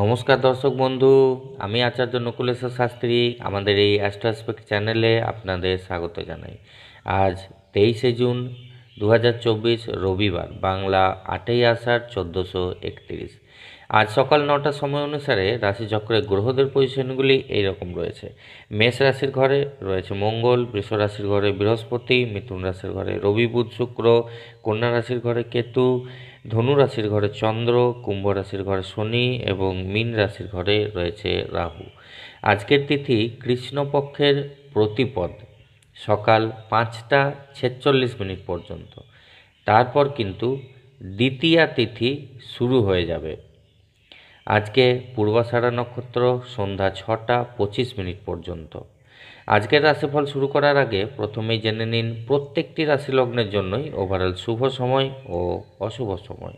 নমস্কার দর্শক বন্ধু, আমি আচার্য নকুলেশ্বর শাস্ত্রী, আমাদের এই অ্যাস্ট্রোস্পেক্ট চ্যানেলে আপনাদের স্বাগত জানাই। আজ তেইশে জুন দু হাজার চব্বিশ রবিবার, বাংলা আটই আষাঢ় চোদ্দোশো একত্রিশ। আজ সকাল নটার সময় অনুসারে রাশিচক্রে গ্রহদের পজিশনগুলি এইরকম রয়েছে। মেষ রাশির ঘরে রয়েছে মঙ্গল, বৃষ রাশির ঘরে বৃহস্পতি, মিথুন রাশির ঘরে রবি বুধ শুক্র, কন্যা রাশির ঘরে কেতু ধনু রাশির ঘরে চন্দ্র কুম্ভ রাশির ঘরে শনি এবং মীন রাশির ঘরে রয়েছে রাহু। আজকের তিথি কৃষ্ণপক্ষের প্রতিপদ, সকাল পাঁচটা ছেচল্লিশ মিনিট পর্যন্ত। তারপর কিন্তু দ্বিতীয়া তিথি শুরু হয়ে যাবে। আজকে পূর্বাষাঢ়া নক্ষত্র সন্ধ্যা ছটা পঁচিশ মিনিট পর্যন্ত। আজকের রাশিফল শুরু করার আগে প্রথমেই জেনে নিন প্রত্যেকটি রাশি লগ্নের জন্যই ওভারঅল শুভ সময় ও অশুভ সময়।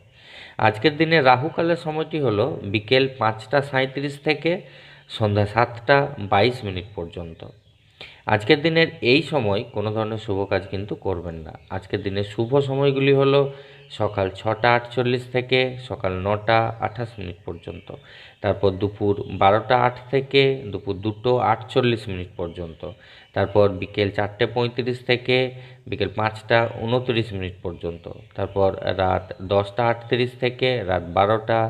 আজকের দিনে রাহুকালের সময়টি হলো বিকেল পাঁচটা সাঁত্রিশ থেকে সন্ধ্যা সাতটা বাইশ মিনিট পর্যন্ত। আজকের দিনের এই সময় কোনো ধরনের শুভ কাজ কিন্তু করবেন না। আজকের দিনের শুভ সময়গুলি হলো সকাল ছটা আটচল্লিশ থেকে সকাল নটা আঠাশ মিনিট পর্যন্ত। তারপর দুপুর বারোটা আট থেকে দুপুর দুটো আটচল্লিশ মিনিট পর্যন্ত। তারপর বিকেল চারটে পঁয়ত্রিশ থেকে বিকেল পাঁচটা উনত্রিশ মিনিট পর্যন্ত। তারপর রাত দশটা আটত্রিশ থেকে রাত বারোটা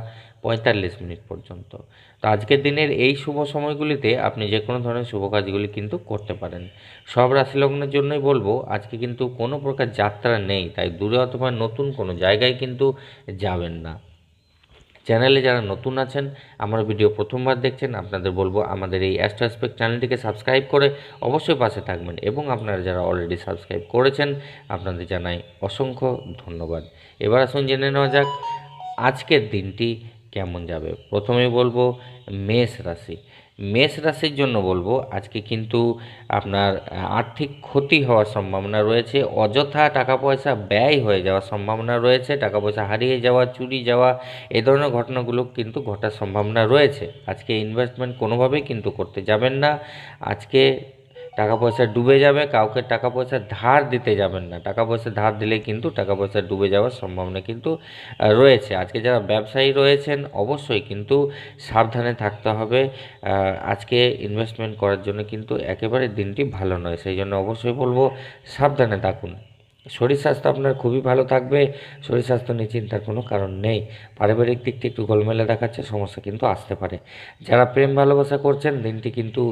পঁয়তাল্লিশ মিনিট পর্যন্ত। আজকের দিনের এই শুভ সময়গুলিতে আপনি যে কোনো ধরনের শুভ কাজগুলি কিন্তু করতে পারেন। সব রাশি লগ্নের জন্যই বলব, আজকে কিন্তু কোনো প্রকার যাত্রা নেই, তাই দূরে অথবা নতুন কোনো জায়গায় কিন্তু যাবেন না। চ্যানেলে যারা নতুন আছেন, আমার ভিডিও প্রথমবার দেখছেন, আপনাদের বলব আমাদের এই অ্যাস্ট্রাসপেক্ট চ্যানেলটিকে সাবস্ক্রাইব করে অবশ্যই পাশে থাকবেন এবং আপনারা যারা অলরেডি সাবস্ক্রাইব করেছেন, আপনাদের জানাই অসংখ্য ধন্যবাদ। এবার আসুন জেনে নেওয়া যাক, আজকের দিনটি কেমন যাবে? প্রথমেই বলব মেষ রাশি। মেষ রাশির জন্য বলব, আজকে কিন্তু আপনার আর্থিক ক্ষতি হওয়ার সম্ভাবনা রয়েছে, অযথা টাকা পয়সা ব্যয় হয়ে যাওয়ার সম্ভাবনা রয়েছে টাকা পয়সা হারিয়ে যাওয়া, চুরি যাওয়া, এ ধরনের ঘটনাগুলো কিন্তু ঘটার সম্ভাবনা রয়েছে। আজকে ইনভেস্টমেন্ট কোনোভাবেই কিন্তু করতে যাবেন না। আজকে টাকা পয়সা ডুবে যাবে, কাউকে টাকা পয়সা ধার দিতে যাবেন না। টাকা পয়সা ধার দিলে কিন্তু টাকা পয়সা ডুবে যাওয়ার সম্ভাবনা কিন্তু রয়েছে। আজকে যারা ব্যবসায়ী রয়েছেন, অবশ্যই কিন্তু সাবধানে থাকতে হবে। আজকে ইনভেস্টমেন্ট করার জন্য কিন্তু একেবারে দিনটি ভালো নয়। সেই জন্য অবশ্যই বলব, সাবধানে থাকুন। শরীর স্বাস্থ্য আপনার খুবই ভালো থাকবে, শরীর স্বাস্থ্য নিয়ে চিন্তার কোনো কারণ নেই। পারিবারিক দিকটি একটু গোলমেলে দেখাচ্ছে, সমস্যা কিন্তু আসতে পারে। যারা প্রেম ভালোবাসা করছেন, দিনটি কিন্তু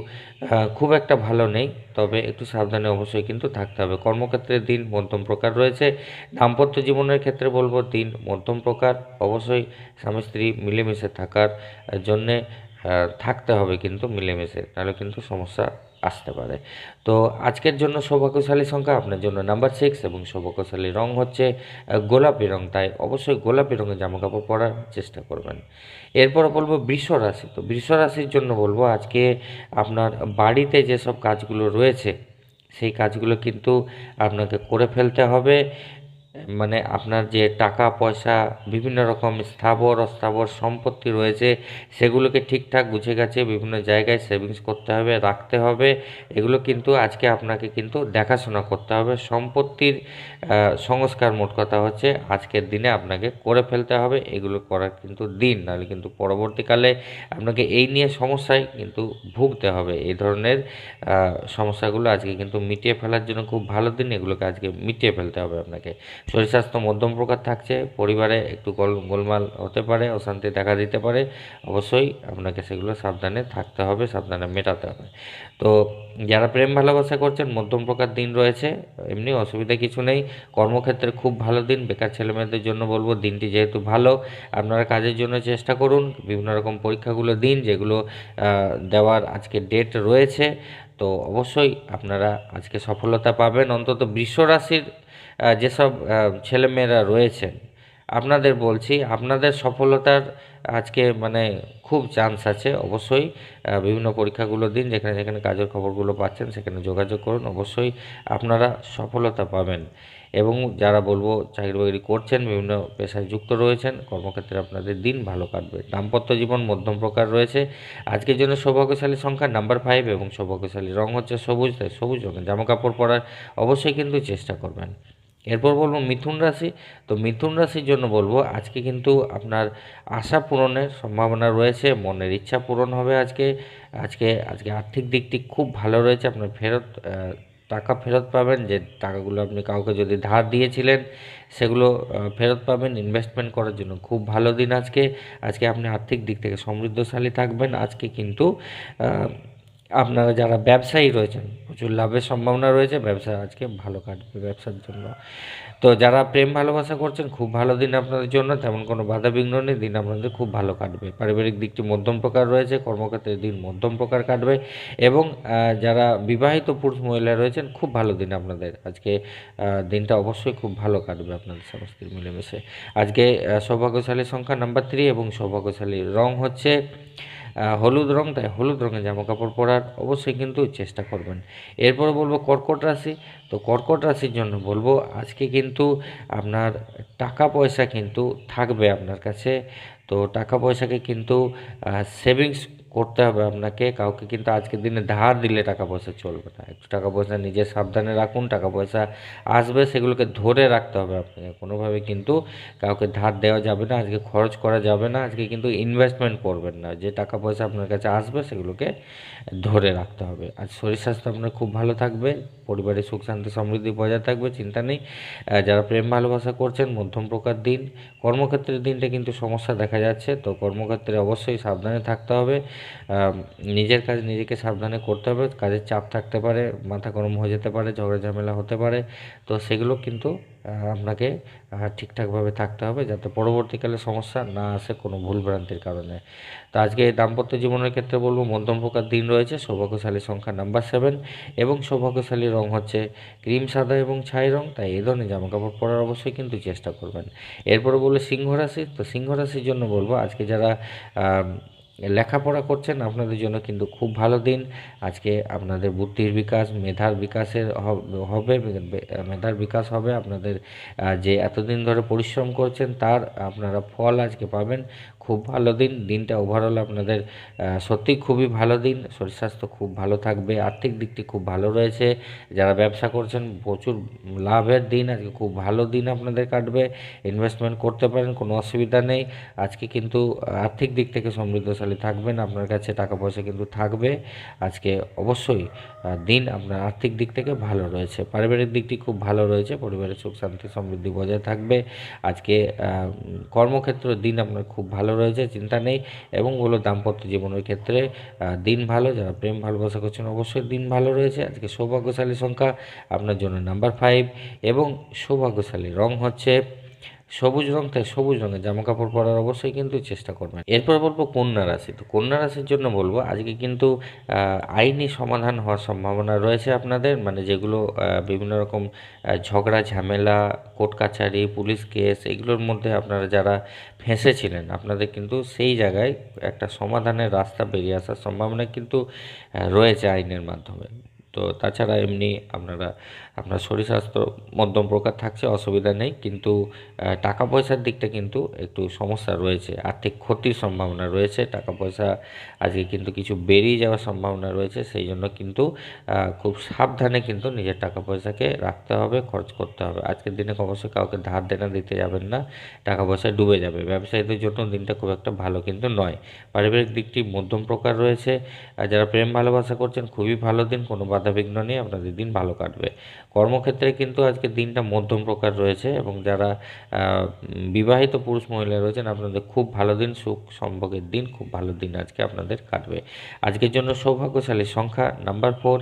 খুব একটা ভালো নেই, তবে একটু সাবধানে অবশ্যই কিন্তু থাকতে হবে। কর্মক্ষেত্রে দিন মধ্যম প্রকার রয়েছে। দাম্পত্য জীবনের ক্ষেত্রে বলব, দিন মধ্যম প্রকার। অবশ্যই স্বামী, স্ত্রী মিলেমিশে থাকার জন্যে থাকতে হবে কিন্তু মিলেমিশে তাহলে কিন্তু সমস্যা আসতে পারে। তো আজকের জন্য সৌভাগ্যশালী সংখ্যা আপনার জন্য নাম্বার সিক্স এবং সৌভাগ্যশালী রং হচ্ছে গোলাপি রং। তাই অবশ্যই গোলাপি রঙের জামা কাপড় পরার চেষ্টা করবেন। এরপর বলব বৃষ রাশি। তো বৃষ রাশির জন্য বলব আজকে আপনার বাড়িতে যেসব কাজগুলো রয়েছে, সেই কাজগুলো কিন্তু আপনাকে করে ফেলতে হবে। মানে আপনার যে টাকা, পয়সা, বিভিন্ন রকম স্থাবর, অস্থাবর সম্পত্তি রয়েছে, সেগুলোকে ঠিকঠাক গুছে গেছে বিভিন্ন জায়গায় সেভিংস করতে হবে, রাখতে হবে। এগুলো কিন্তু আজকে আপনাকে কিন্তু দেখাশোনা করতে হবে। সম্পত্তির সংস্কার মোট কথা হচ্ছে আজকের দিনে আপনাকে করে ফেলতে হবে। এগুলো করার কিন্তু দিন, নাহলে কিন্তু পরবর্তীকালে আপনাকে এই নিয়ে সমস্যায় কিন্তু ভুগতে হবে। এই ধরনের সমস্যাগুলো আজকে কিন্তু মিটিয়ে ফেলার জন্য খুব ভালো দিন। এগুলোকে আজকে মিটিয়ে ফেলতে হবে আপনাকে। শরীর স্বাস্থ্য মধ্যম প্রকার থাকছে, পরিবারে একটু গোল, গোলমাল হতে পারে, অশান্তি দেখা দিতে পারে, অবশ্যই আপনাকে সেগুলো সাবধানে থাকতে হবে, সাবধানে মেটাতে হবে। তো যারা প্রেম ভালোবাসা করছেন, মধ্যম প্রকার দিন রয়েছে, এমনি অসুবিধা কিছু নেই, কর্মক্ষেত্রে খুব ভালো দিন, বেকার ছেলেমেয়েদের জন্য বলব, দিনটি যেহেতু ভালো, আপনারা কাজের জন্য চেষ্টা করুন, বিভিন্ন রকম পরীক্ষাগুলো দিন, যেগুলো দেওয়ার আজকে ডেট রয়েছে তো অবশ্যই আপনারা আজকে সফলতা পাবেন। অন্তত বৃষ রাশির যেসব ছেলেমেয়েরা রয়েছেন, আপনাদের বলছি, আপনাদের সফলতার আজকে মানে খুব চান্স আছে। অবশ্যই বিভিন্ন পরীক্ষাগুলো দিন, যেখানে যেখানে কাজের খবরগুলো পাচ্ছেন, সেখানে যোগাযোগ করুন। অবশ্যই আপনারা সফলতা পাবেন। এবং যারা বলব চাকরি বাকরি করছেন, বিভিন্ন পেশায় যুক্ত রয়েছেন, কর্মক্ষেত্রে আপনাদের দিন ভালো কাটবে। দাম্পত্য জীবন মধ্যম প্রকার রয়েছে। আজকের জন্য সৌভাগ্যশালী সংখ্যা নাম্বার ফাইভ এবং সৌভাগ্যশালী রং হচ্ছে সবুজ, তাই সবুজ রঙের জামা কাপড় পরার অবশ্যই কিন্তু চেষ্টা করবেন। এরপর বলব মিথুন রাশি। তো মিথুন রাশির জন্য বলব আজকে কিন্তু আপনার আশা পূরণের সম্ভাবনা রয়েছে, মনের ইচ্ছা পূরণ হবে আজকে। আজকে আজকে আর্থিক দিকটি খুব ভালো রয়েছে, আপনার ফেরত টাকা ফেরত পাবেন, যে টাকাগুলো আপনি কাউকে যদি ধার দিয়েছিলেন, সেগুলো ফেরত পাবেন ইনভেস্টমেন্ট করার জন্য। খুব ভালো দিন আজকে। আজকে আপনি আর্থিক দিক থেকে সমৃদ্ধশালী থাকবেন। আজকে কিন্তু আপনারা যারা ব্যবসায়ী রয়েছেন, প্রচুর লাভের সম্ভাবনা রয়েছে, ব্যবসা আজকে ভালো কাটবে ব্যবসার জন্য। তো যারা প্রেম ভালোবাসা করছেন, খুব ভালো দিন আপনাদের জন্য, তেমন কোনো বাধা বিঘ্ন নেই, দিন আপনাদের খুব ভালো কাটবে। পারিবারিক দিকটি মধ্যম প্রকার রয়েছে, কর্মক্ষেত্রে দিন মধ্যম প্রকার কাটবে এবং যারা বিবাহিত পুরুষ মহিলা রয়েছেন, খুব ভালো দিন আপনাদের। আজকে দিনটা অবশ্যই খুব ভালো কাটবে আপনাদের সমস্ত মিলেমিশে। আজকে সৌভাগ্যশালী সংখ্যা নাম্বার থ্রি এবং সৌভাগ্যশালী রং হচ্ছে হলুদ রং তাই হলুদ রঙের জামা কাপড় পরার অবশ্যই কিন্তু চেষ্টা করবেন। এরপর বলব কর্কট রাশি। তো কর্কট রাশির জন্য বলব, আজকে কিন্তু আপনার টাকা পয়সা কিন্তু থাকবে আপনার কাছে। তো টাকা পয়সাকে কিন্তু সেভিংস করতে হবে আপনাকে। কাউকে কিন্তু আজকের দিনে ধার দিলে টাকা পয়সা চলবে না। একটু টাকা পয়সা নিজে সাবধানে রাখুন, টাকা পয়সা আসবে সেগুলোকে ধরে রাখতে হবে আপনাকে। কোনোভাবে কিন্তু কাউকে ধার দেওয়া যাবে না, আজকে খরচ করা যাবে না, আজকে কিন্তু ইনভেস্টমেন্ট করবেন না। যে টাকা পয়সা আপনার কাছে আসবে সেগুলোকে ধরে রাখতে হবে। আর শরীর স্বাস্থ্য আপনার খুব ভালো থাকবে, পরিবারে সুখ শান্তি, সমৃদ্ধি বজায় থাকবে, চিন্তা নেই। যারা প্রেম ভালোবাসা করছেন, মধ্যম প্রকার দিন। কর্মক্ষেত্রের দিনটা কিন্তু সমস্যা দেখা যাচ্ছে, তো কর্মক্ষেত্রে অবশ্যই সাবধানে থাকতে হবে। নিজের কাজ নিজেকে সাবধানে করতে হবে, কাজের চাপ থাকতে পারে, মাথা গরম হয়ে যেতে পারে, ঝগড়া ঝামেলা হতে পারে, তো সেগুলো কিন্তু আপনাকে ঠিকঠাকভাবে থাকতে হবে যাতে পরবর্তীকালে সমস্যা না আসে কোনো ভুলভ্রান্তির কারণে। তো আজকে দাম্পত্য জীবনের ক্ষেত্রে বলব, মধ্যম প্রকার দিন রয়েছে, সৌভাগ্যশালী সংখ্যা নাম্বার সেভেন এবং সৌভাগ্যশালী রং হচ্ছে ক্রিম, সাদা এবং ছাই রং, তাই এই ধরনের জামাকাপড় পরার অবশ্যই কিন্তু চেষ্টা করবেন। এরপরে বলব সিংহ রাশি, তো সিংহ রাশির জন্য বলব, আজকে যারা লেখাপড়া করছেন, আপনাদের জন্য কিন্তু খুব ভালো দিন। আজকে আপনাদের বুদ্ধির বিকাশ, মেধার বিকাশের হবে মেধার বিকাশ হবে। আপনাদের যে এতদিন ধরে পরিশ্রম করছেন, তার আপনারা ফল আজকে পাবেন। খুব ভালো দিন দিনটা ওভারঅল আপনাদের আহ, সত্যিই খুবই ভালো দিন শরীর স্বাস্থ্য খুব ভালো থাকবে আর্থিক দিকটি খুব ভালো রয়েছে যারা ব্যবসা করছেন প্রচুর লাভের দিন আজকে খুব ভালো দিন আপনাদের কাটবে ইনভেস্টমেন্ট করতে পারেন কোনো অসুবিধা নেই আজকে কিন্তু আর্থিক দিক থেকে সমৃদ্ধশালী থাকবেন আপনার কাছে টাকা পয়সা কিন্তু থাকবে আজকে অবশ্যই দিন আপনার আর্থিক দিক থেকে ভালো রয়েছে পারিবারিক দিকটি খুব ভালো রয়েছে পরিবারের সুখ শান্তি সমৃদ্ধি বজায় থাকবে আজকে কর্মক্ষেত্র দিন আপনার খুব ভালো রয়েছে, চিন্তা নেই এবং বলো দাম্পত্য জীবনের ক্ষেত্রে দিন ভালো, যারা প্রেম ভালোবাসা করছেন অবশ্যই দিন ভালো রয়েছে। আজকে সৌভাগ্যশালী সংখ্যা, আপনার জন্য নাম্বার ফাইভ এবং সৌভাগ্যশালী রং হচ্ছে সবুজ রং, তাই সবুজ রঙের জামা কাপড় পরার অবশ্যই কিন্তু চেষ্টা করবেন। এরপর বলব কন্যা রাশি। তো কন্যা রাশির জন্য বলব, আজকে কিন্তু আইনি সমাধান হওয়ার সম্ভাবনা রয়েছে আপনাদের। মানে যেগুলো বিভিন্ন রকম ঝগড়া, ঝামেলা, কোর্ট কাছারি, পুলিশ কেস, এগুলোর মধ্যে আপনারা যারা ফেঁসেছিলেন, আপনাদের কিন্তু সেই জায়গায় একটা সমাধানের রাস্তা বেরিয়ে আসার সম্ভাবনা কিন্তু রয়েছে আইনের মাধ্যমে। তো তাছাড়া এমনি আপনারা আপনার শরীর স্বাস্থ্য মধ্যম প্রকার থাকছে, অসুবিধা নেই, কিন্তু টাকা পয়সার দিকটা কিন্তু একটু সমস্যা রয়েছে। আর্থিক ক্ষতির সম্ভাবনা রয়েছে টাকা পয়সা আজকে কিন্তু কিছু বেরিয়ে যাওয়ার সম্ভাবনা রয়েছে, সেই জন্য কিন্তু খুব সাবধানে কিন্তু নিজের টাকা পয়সাকে রাখতে হবে, খরচ করতে হবে। আজকের দিনে অবশ্যই কাউকে ধার দেনা দিতে যাবেন না টাকা পয়সা ডুবে যাবে। ব্যবসায়ীদের জন্য দিনটা খুব একটা ভালো কিন্তু নয়। পারিবারিক দিকটি মধ্যম প্রকার রয়েছে যারা প্রেম ভালোবাসা করছেন, খুবই ভালো দিন, কোনো বাধা বিঘ্ন নেই, আপনাদের দিন ভালো কাটবে। কর্মক্ষেত্রে কিন্তু আজকে দিনটা মধ্যম প্রকার রয়েছে এবং যারা বিবাহিত পুরুষ মহিলা রয়েছেন, আপনাদের খুব ভালো দিন, সুখ সম্ভোগের দিন, খুব ভালো দিন আজকে আপনাদের কাটবে। আজকের জন্য সৌভাগ্যশালী সংখ্যা নাম্বার ফোর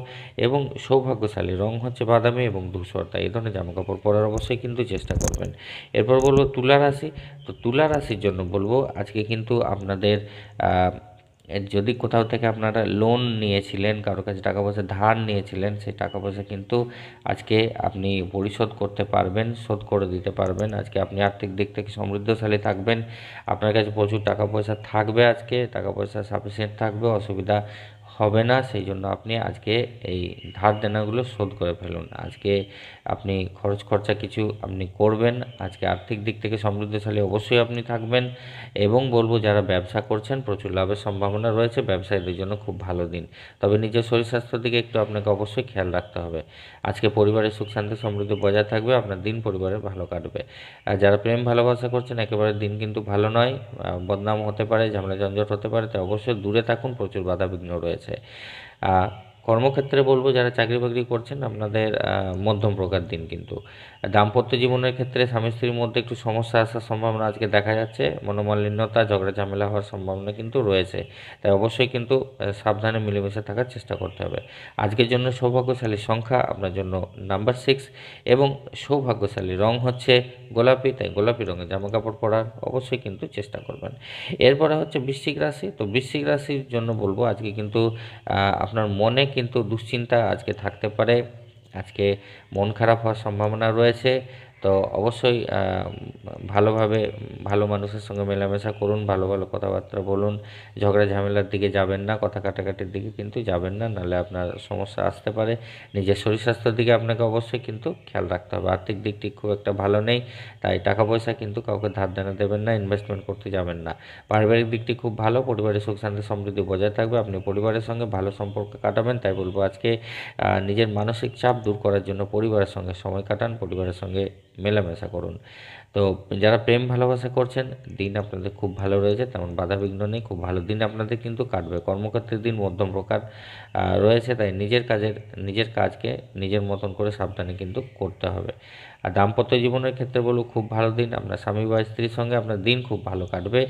এবং সৌভাগ্যশালী রং হচ্ছে বাদামি এবং ধূসর, তাই এই ধরনের জামাকাপড় পরার অবশ্যই কিন্তু চেষ্টা করবেন। এরপর বলব তুলা রাশি, তো তুলা রাশির জন্য বলব আজকে কিন্তু আপনাদের যদি কোথাও থেকে আপনারা লোন নিয়েছিলেন কারোর কাছে টাকা পয়সা ধার নিয়েছিলেন, সেই টাকা পয়সা কিন্তু আজকে আপনি পরিশোধ করতে পারবেন, শোধ করে দিতে পারবেন। আজকে আপনি আর্থিক দিক থেকে সমৃদ্ধশালী থাকবেন। আপনার কাছে প্রচুর টাকা পয়সা থাকবে আজকে, টাকা পয়সা সাফিসিয়েন্ট থাকবে, অসুবিধা হবে না, সেই জন্য আপনি আজকে এই ধার দেনাগুলো শোধ করে ফেলুন। আজকে আপনি খরচ খরচা কিছু আপনি করবেন, আজকে আর্থিক দিক থেকে সমৃদ্ধশালী অবশ্যই আপনি থাকবেন এবং বলব যারা ব্যবসা করছেন, প্রচুর লাভের সম্ভাবনা রয়েছে, ব্যবসায়ীদের জন্য খুব ভালো দিন। তবে নিজের শরীর স্বাস্থ্যের দিকে একটু আপনাকে অবশ্যই খেয়াল রাখতে হবে। আজকে পরিবারের সুখ শান্তি সমৃদ্ধি বজায় থাকবে, আপনার দিন পরিবারে ভালো কাটবে। আর যারা প্রেম ভালোবাসা করছেন, একেবারে দিন কিন্তু ভালো নয় বদনাম হতে পারে, ঝামেলা ঝঞ্ঝট হতে পারে, তাই অবশ্যই দূরে থাকুন, প্রচুর বাধা বিঘ্ন রয়েছে কর্মক্ষেত্রে বলব, যারা চাকরি বাকরি করছেন, আপনাদের মধ্যম প্রকার দিন কিন্তু। দাম্পত্য জীবনের ক্ষেত্রে স্বামী স্ত্রীর মধ্যে একটু সমস্যা আসার সম্ভাবনা আজকে দেখা যাচ্ছে। মনোমালিন্যতা, ঝগড়া ঝামেলা হওয়ার সম্ভাবনা কিন্তু রয়েছে। তাই অবশ্যই কিন্তু সাবধানে মিলেমিশে থাকার চেষ্টা করতে হবে। আজকের জন্য সৌভাগ্যশালী সংখ্যা আপনার জন্য নাম্বার সিক্স এবং সৌভাগ্যশালী রং হচ্ছে গোলাপি, তাই গোলাপি রঙের জামা কাপড় পরার অবশ্যই কিন্তু চেষ্টা করবেন। এরপরে হচ্ছে বৃশ্চিক রাশি। তো বৃশ্চিক রাশির জন্য বলব, আজকে কিন্তু আপনার মনে কিন্তু দুশ্চিন্তা আজকে থাকতে পারে। আজকে মন খারাপ হওয়ার সম্ভাবনা রয়েছে। তো অবশ্যই ভালোভাবে ভালো মানুষের সঙ্গে মেলামেশা করুন, ভালো ভালো কথাবার্তা বলুন, ঝগড়া ঝামেলার দিকে যাবেন না, কথা কাটাকাটির দিকে কিন্তু যাবেন না, নাহলে আপনার সমস্যা আসতে পারে। নিজের শরীর স্বাস্থ্যের দিকে আপনাকে অবশ্যই কিন্তু খেয়াল রাখতে হবে। আর্থিক দিকটি খুব একটা ভালো নেই, তাই টাকা পয়সা কিন্তু কাউকে ধার দেনা দেবেন না ইনভেস্টমেন্ট করতে যাবেন না। পারিবারিক দিকটি খুব ভালো পরিবারের সুখ শান্তি, সমৃদ্ধি বজায় থাকবে, আপনি পরিবারের সঙ্গে ভালো সম্পর্ক কাটাবেন, তাই বলব আজকে নিজের মানসিক চাপ দূর করার জন্য পরিবারের সঙ্গে সময় কাটান, পরিবারের সঙ্গে মেলামেশা করুন। তো যারা প্রেম ভালোবাসা করছেন, দিন আপনাদের খুব ভালো রয়েছে। তেমন বাধা বিঘ্ন নেই, খুব ভালো দিন আপনাদের কিন্তু কাটবে। কর্মক্ষেত্রের দিন মধ্যম প্রকার রয়েছে, তাই নিজের কাজের, নিজের কাজকে নিজের মতন করে সাবধানে কিন্তু করতে হবে। আর দাম্পত্য জীবনের ক্ষেত্রে বলব, খুব ভালো দিন। আপনার স্বামী বা স্ত্রীর সঙ্গে আপনার দিন খুব ভালো কাটবে।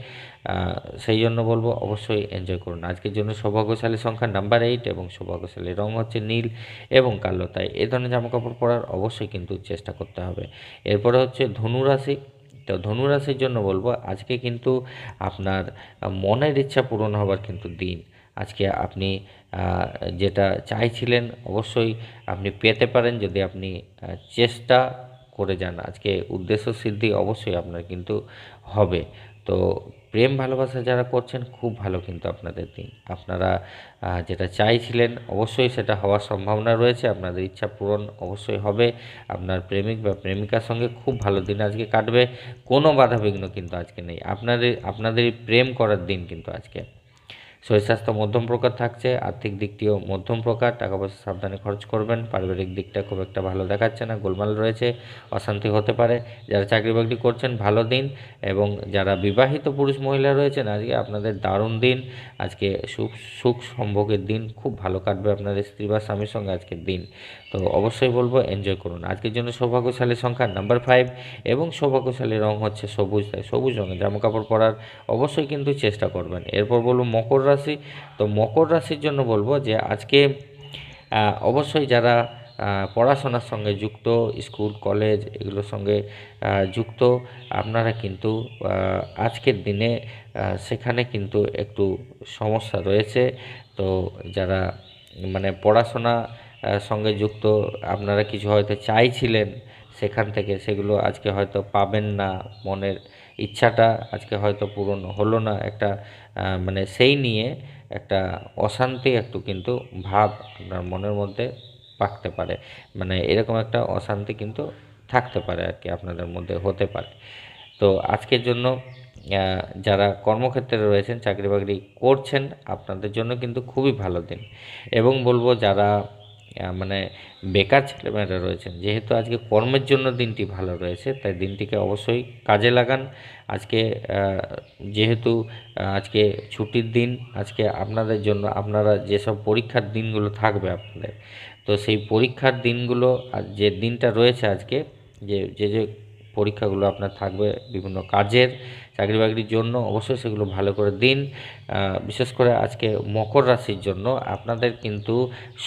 সেই জন্য বলব, অবশ্যই এনজয় করুন। আজকের জন্য সৌভাগ্যশালী সংখ্যা নাম্বার এইট এবং সৌভাগ্যশালী রং হচ্ছে নীল এবং কালো। তাই এ ধরনের জামাকাপড় পরার অবশ্যই কিন্তু চেষ্টা করতে হবে। এরপরে হচ্ছে ধনু রাশি তো ধনুরাশির জন্য বলব, আজকে কিন্তু আপনার মনের ইচ্ছা পূরণ হবার কিন্তু দিন। আজকে আপনি যেটা চাইছিলেন অবশ্যই আপনি পেতে পারেন যদি আপনি চেষ্টা করে যান। আজকে উদ্দেশ্য সিদ্ধি অবশ্যই আপনার কিন্তু হবে। তো প্রেম, ভালোবাসা যারা করছেন, খুব ভালো কিন্তু আপনাদের দিন। আপনারা যেটা চাইছিলেন, অবশ্যই সেটা হওয়ার সম্ভাবনা রয়েছে। আপনাদের ইচ্ছা পূরণ অবশ্যই হবে। আপনার প্রেমিক বা প্রেমিকার সঙ্গে খুব ভালো দিন আজকে কাটবে। কোনো বাধা বিঘ্ন কিন্তু আজকে নেই। আপনাদের, আপনাদেরই প্রেম করার দিন কিন্তু আজকে। শরীর স্বাস্থ্য মধ্যম প্রকার থাকছে, আর্থিক দিকটিও মধ্যম প্রকার, টাকা পয়সা সাবধানে খরচ করবেন, পারিবারিক দিকটা খুব একটা ভালো দেখাচ্ছে না, গোলমাল রয়েছে, অশান্তি হতে পারে। যারা চাকরি বাকরি করছেন, ভালো দিন এবং যারা বিবাহিত পুরুষ মহিলা রয়েছেন, আজকে আপনাদের দারুণ দিন। আজকে সুখ সুখ সম্ভোগের দিন, খুব ভালো কাটবে আপনাদের স্ত্রী বা স্বামীর সঙ্গে আজকের দিন। তো অবশ্যই বলব এনজয় করুন। আজকের জন্য সৌভাগ্যশালী সংখ্যা নাম্বার ফাইভ এবং সৌভাগ্যশালী রং হচ্ছে সবুজ, তাই সবুজ রঙের জামা কাপড় পরার অবশ্যই কিন্তু চেষ্টা করবেন। এরপর বলব, মকর রাশি, তো মকর রাশির জন্য বলব যে আজকে অবশ্যই যারা পড়াশোনার সঙ্গে যুক্ত, স্কুল, কলেজ এগুলোর সঙ্গে যুক্ত, আপনারা কিন্তু আজকের দিনে সেখানে কিন্তু একটু সমস্যা রয়েছে। তো যারা মানে পড়াশোনা সঙ্গে যুক্ত, আপনারা কিছু হয়তো চাইছিলেন সেখান থেকে সেগুলো আজকে হয়তো পাবেন না মনের ইচ্ছাটা আজকে হয়তো পূরণ হলো না, একটা মানে সেই নিয়ে একটা অশান্তি একটু কিন্তু ভাব আপনার মনের মধ্যে পাকতে পারে। মানে এরকম একটা অশান্তি কিন্তু থাকতে পারে আর কি আপনাদের মধ্যে হতে পারে। তো আজকের জন্য যারা কর্মক্ষেত্রে রয়েছেন, চাকরি বাকরি করছেন, আপনাদের জন্য কিন্তু খুবই ভালো দিন। এবং বলব যারা মানে বেকার ছেলেমেয়েরা রয়েছেন। যেহেতু আজকে কর্মের জন্য দিনটি ভালো রয়েছে, তাই দিনটিকে অবশ্যই কাজে লাগান। আজকে যেহেতু আজকে ছুটির দিন, আজকে আপনাদের জন্য আপনারা যেসব পরীক্ষার দিনগুলো থাকবে আপনাদের, তো সেই পরীক্ষার দিনগুলো যে দিনটা রয়েছে আজকে, যে যে যে পরীক্ষাগুলো আপনার থাকবে বিভিন্ন কাজের চাকরি বাকরির জন্য অবশ্যই সেগুলো ভালো করে দিন। বিশেষ করে আজকে মকর রাশির জন্য আপনাদের কিন্তু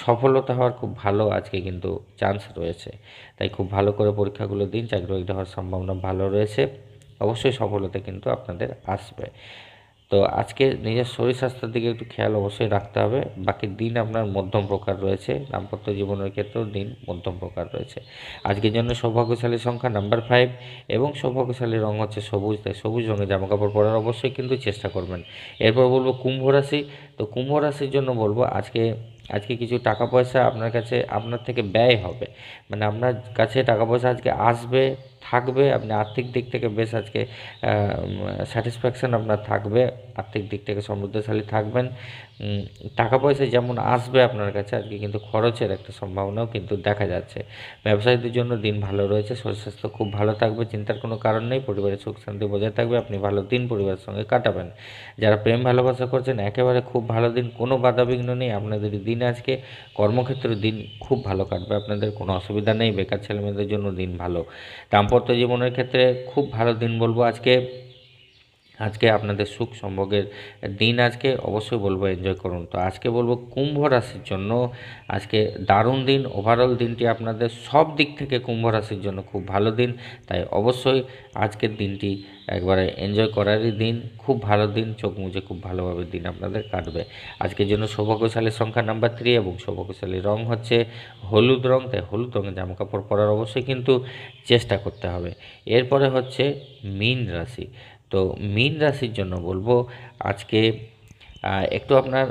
সফলতা হওয়ার খুব ভালো আজকে কিন্তু চান্স রয়েছে। তাই খুব ভালো করে পরীক্ষাগুলো দিন চাকরি বাকরি হওয়ার সম্ভাবনা ভালো রয়েছে। অবশ্যই সফলতা কিন্তু আপনাদের আসবে। তো আজকে নিজের শরীর স্বাস্থ্যের দিকে একটু খেয়াল অবশ্যই রাখতে হবে। বাকি দিন আপনার মধ্যম প্রকার রয়েছে। দাম্পত্য জীবনের ক্ষেত্রেও দিন মধ্যম প্রকার রয়েছে। আজকের জন্য সৌভাগ্যশালী সংখ্যা নাম্বার ফাইভ এবং সৌভাগ্যশালী রং হচ্ছে সবুজ। তাই সবুজ রঙের জামাকাপড় পরার অবশ্যই কিন্তু চেষ্টা করবেন। এরপর বলব কুম্ভ রাশি। তো কুম্ভ রাশির জন্য বলব আজকে আজকে কিছু টাকা পয়সা আপনার কাছে, আপনার থেকে ব্যয় হবে। মানে আপনার কাছে টাকা পয়সা আজকে আসবে থাকবে, আপনি আর্থিক দিক থেকে বেশ আজকে স্যাটিসফ্যাকশান আপনার থাকবে, আর্থিক দিক থেকে সমৃদ্ধশালী থাকবেন। টাকা পয়সা যেমন আসবে আপনার কাছে, আজকে কিন্তু খরচের একটা সম্ভাবনাও কিন্তু দেখা যাচ্ছে। ব্যবসায়ীদের জন্য দিন ভালো রয়েছে, শরীর স্বাস্থ্য খুব ভালো থাকবে, চিন্তার কোনো কারণ নেই, পরিবারের সুখ শান্তি বজায় থাকবে, আপনি ভালো দিন পরিবারের সঙ্গে কাটাবেন। যারা প্রেম ভালোবাসা করছেন, একেবারে খুব ভালো দিন, কোনো বাধাবিঘ্ন নেই, আপনাদের দিন আজকে কর্মক্ষেত্রে দিন খুব ভালো কাটবে, আপনাদের কোনো অসুবিধা নেই, বেকার ছেলেমেয়েদের জন্য দিন ভালো। দাম্পত্য জীবনের ক্ষেত্রে খুব ভালো দিন বলব আজকে। আজকে আপনাদের সুখ সম্ভোগের দিন আজকে, অবশ্যই বলব এনজয় করুন। তো আজকে বলব কুম্ভ রাশির জন্য আজকে দারুণ দিন ওভারঅল দিনটি আপনাদের সব দিক থেকে কুম্ভ রাশির জন্য খুব ভালো দিন। তাই অবশ্যই আজকের দিনটি একবারে এনজয় করারই দিন, খুব ভালো দিন, চোখ মুজে খুব ভালোভাবে দিন আপনাদের কাটবে। আজকের জন্য সৌভাগ্যশালী সংখ্যা নাম্বার থ্রি এবং সৌভাগ্যশালী রং হচ্ছে হলুদ রং, তাই হলুদ রঙের জামাকাপড় পরার অবশ্যই কিন্তু চেষ্টা করতে হবে। এরপরে হচ্ছে মীন রাশি। তো মীন রাশির জন্য বলব, আজকে একটু আপনার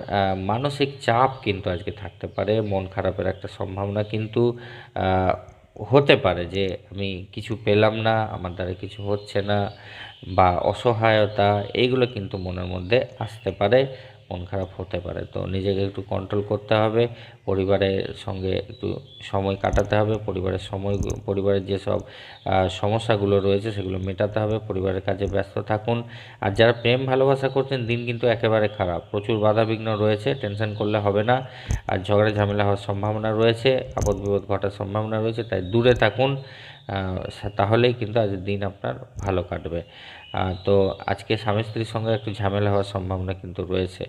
মানসিক চাপ কিন্তু আজকে থাকতে পারে, মন খারাপের একটা সম্ভাবনা কিন্তু হতে পারে যে আমি কিছু পেলাম না, আমার দ্বারা কিছু হচ্ছে না, বা অসহায়তা এইগুলো কিন্তু মনের মধ্যে আসতে পারে। মন খারাপ হতে পারে। তো নিজেকে একটু কন্ট্রোল করতে হবে, পরিবারের সঙ্গে একটু সময় কাটাতে হবে, পরিবারের সময়, পরিবারের যেসব সমস্যাগুলো রয়েছে সেগুলো মেটাতে হবে, পরিবারের কাজে ব্যস্ত থাকুন। আর যারা প্রেম ভালোবাসা করছেন, দিন কিন্তু একেবারে খারাপ। প্রচুর বাধাবিঘ্ন রয়েছে টেনশন করলে হবে না। আর ঝগড়া ঝামেলা হওয়ার সম্ভাবনা রয়েছে আপদ বিপদ ঘটার সম্ভাবনা রয়েছে, তাই দূরে থাকুন। তাহলেই কিন্তু আজ দিন আপনার ভালো কাটবে। তো আজকে স্বামী স্ত্রীর সঙ্গে একটু ঝামেলা হওয়ার সম্ভাবনা কিন্তু রয়েছে।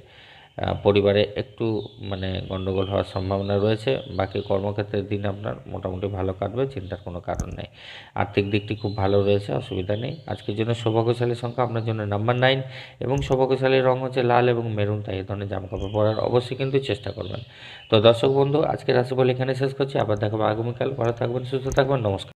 পরিবারে একটু মানে গণ্ডগোল হওয়ার সম্ভাবনা রয়েছে। বাকি কর্মক্ষেত্রের দিন আপনার মোটামুটি ভালো কাটবে, চিন্তার কোনো কারণ নেই। আর্থিক দিকটি খুব ভালো রয়েছে, অসুবিধা নেই। আজকের জন্য সৌভাগ্যশালী সংখ্যা আপনার জন্য নাম্বার নাইন এবং সৌভাগ্যশালী রং হচ্ছে লাল এবং মেরুন তাই এই ধরনের জামাকাপড় পরার অবশ্যই কিন্তু চেষ্টা করবেন। তো দর্শক বন্ধু, আজকের রাশিফল এখানে শেষ করছি। আবার দেখাবো আগামীকাল। ভালো থাকবেন, সুস্থ থাকবেন, নমস্কার।